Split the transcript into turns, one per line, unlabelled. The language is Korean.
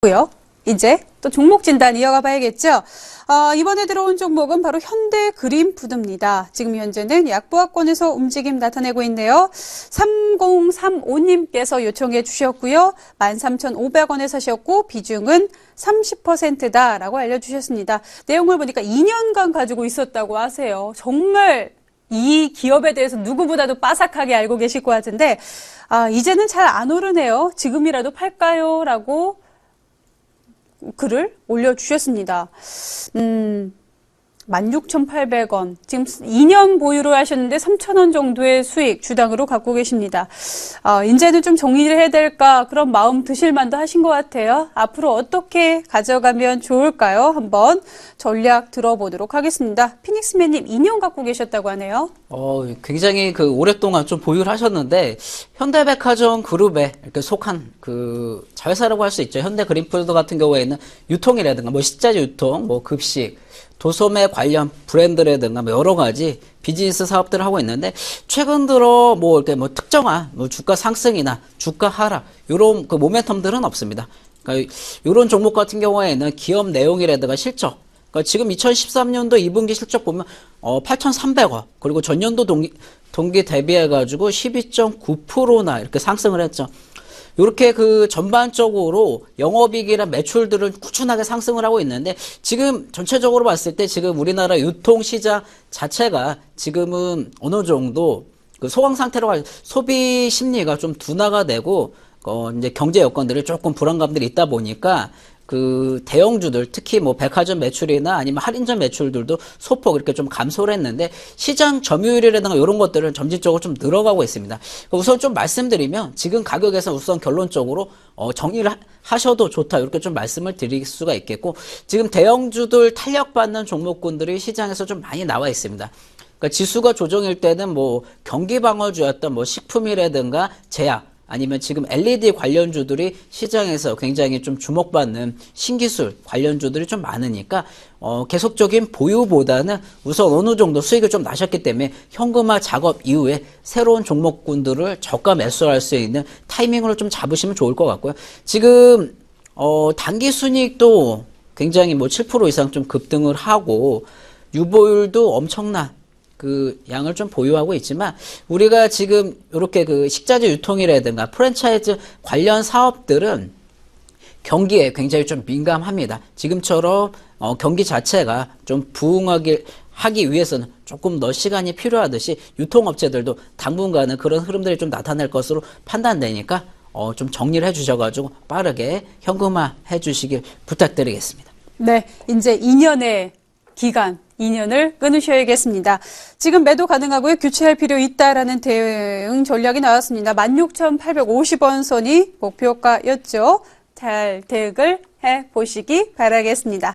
고요. 이제 또 종목 진단 이어가 봐야겠죠. 어, 이번에 들어온 종목은 바로 현대 그린푸드입니다. 지금 현재는 약보합권에서 움직임 나타내고 있네요. 3035님께서 요청해 주셨고요. 13,500원에 사셨고 비중은 30%다라고 알려주셨습니다. 내용을 보니까 2년간 가지고 있었다고 하세요. 정말 이 기업에 대해서 누구보다도 빠삭하게 알고 계실 것 같은데 아, 이제는 잘 안 오르네요. 지금이라도 팔까요? 라고 글을 올려주셨습니다. 음, 16,800원. 지금 2년 보유를 하셨는데 3,000원 정도의 수익 주당으로 갖고 계십니다. 어, 이제는 좀 정리를 해야 될까 그런 마음 드실 만도 하신 것 같아요. 앞으로 어떻게 가져가면 좋을까요? 한번 전략 들어보도록 하겠습니다. 피닉스맨님 2년 갖고 계셨다고 하네요.
어, 굉장히 그 오랫동안 좀 보유를 하셨는데 현대백화점 그룹에 이렇게 속한 그 자회사라고 할 수 있죠. 현대 그린푸드 같은 경우에는 유통이라든가 뭐 식자재 유통, 뭐 급식, 도소매 관련 브랜드라든가 뭐 여러 가지 비즈니스 사업들을 하고 있는데 최근 들어 뭐 이렇게 뭐 특정한 뭐 주가 상승이나 주가 하락 이런 그 모멘텀들은 없습니다. 그러니까 이런 종목 같은 경우에는 기업 내용이라든가 실적 그러니까 지금 2013년도 2분기 실적 보면 어 8,300억 그리고 전년도 동기 동기 대비해 가지고 12.9%나 이렇게 상승을 했죠. 이렇게 그 전반적으로 영업이익이나 매출들은 꾸준하게 상승을 하고 있는데 지금 전체적으로 봤을 때 지금 우리나라 유통 시장 자체가 지금은 어느 정도 그 소강 상태로 갈 소비 심리가 좀 둔화가 되고 어 이제 경제 여건들이 조금 불안감들이 있다 보니까 그 대형주들 특히 뭐 백화점 매출이나 아니면 할인점 매출들도 소폭 이렇게 좀 감소를 했는데 시장 점유율이라든가 이런 것들은 점진적으로 좀 늘어가고 있습니다. 우선 좀 말씀드리면 지금 가격에서 우선 결론적으로 어 정리를 하- 하셔도 좋다 이렇게 좀 말씀을 드릴 수가 있겠고 지금 대형주들 탄력받는 종목군들이 시장에서 좀 많이 나와 있습니다. 그러니까 지수가 조정일 때는 뭐 경기 방어주였던 뭐 식품이라든가 제약 아니면 지금 LED 관련주들이 시장에서 굉장히 좀 주목받는 신기술 관련주들이 좀 많으니까 어 계속적인 보유보다는 우선 어느 정도 수익을 좀 나셨기 때문에 현금화 작업 이후에 새로운 종목군들을 저가 매수할 수 있는 타이밍으로 좀 잡으시면 좋을 것 같고요. 지금 어 단기 순이익도 굉장히 뭐 7% 이상 좀 급등을 하고 유보율도 엄청난 그 양을 좀 보유하고 있지만 우리가 지금 이렇게 그 식자재 유통이라든가 프랜차이즈 관련 사업들은 경기에 굉장히 좀 민감합니다. 지금처럼 어, 경기 자체가 좀 부흥하기 하기 위해서는 조금 더 시간이 필요하듯이 유통업체들도 당분간은 그런 흐름들이 좀 나타날 것으로 판단되니까 어, 좀 정리를 해주셔가지고 빠르게 현금화 해주시길 부탁드리겠습니다.
네, 이제 2년의 기간, 2년을 끊으셔야겠습니다. 지금 매도 가능하고요. 교체할 필요 있다라는 대응 전략이 나왔습니다. 16,850원 선이 목표가였죠. 잘 대응을 해 보시기 바라겠습니다.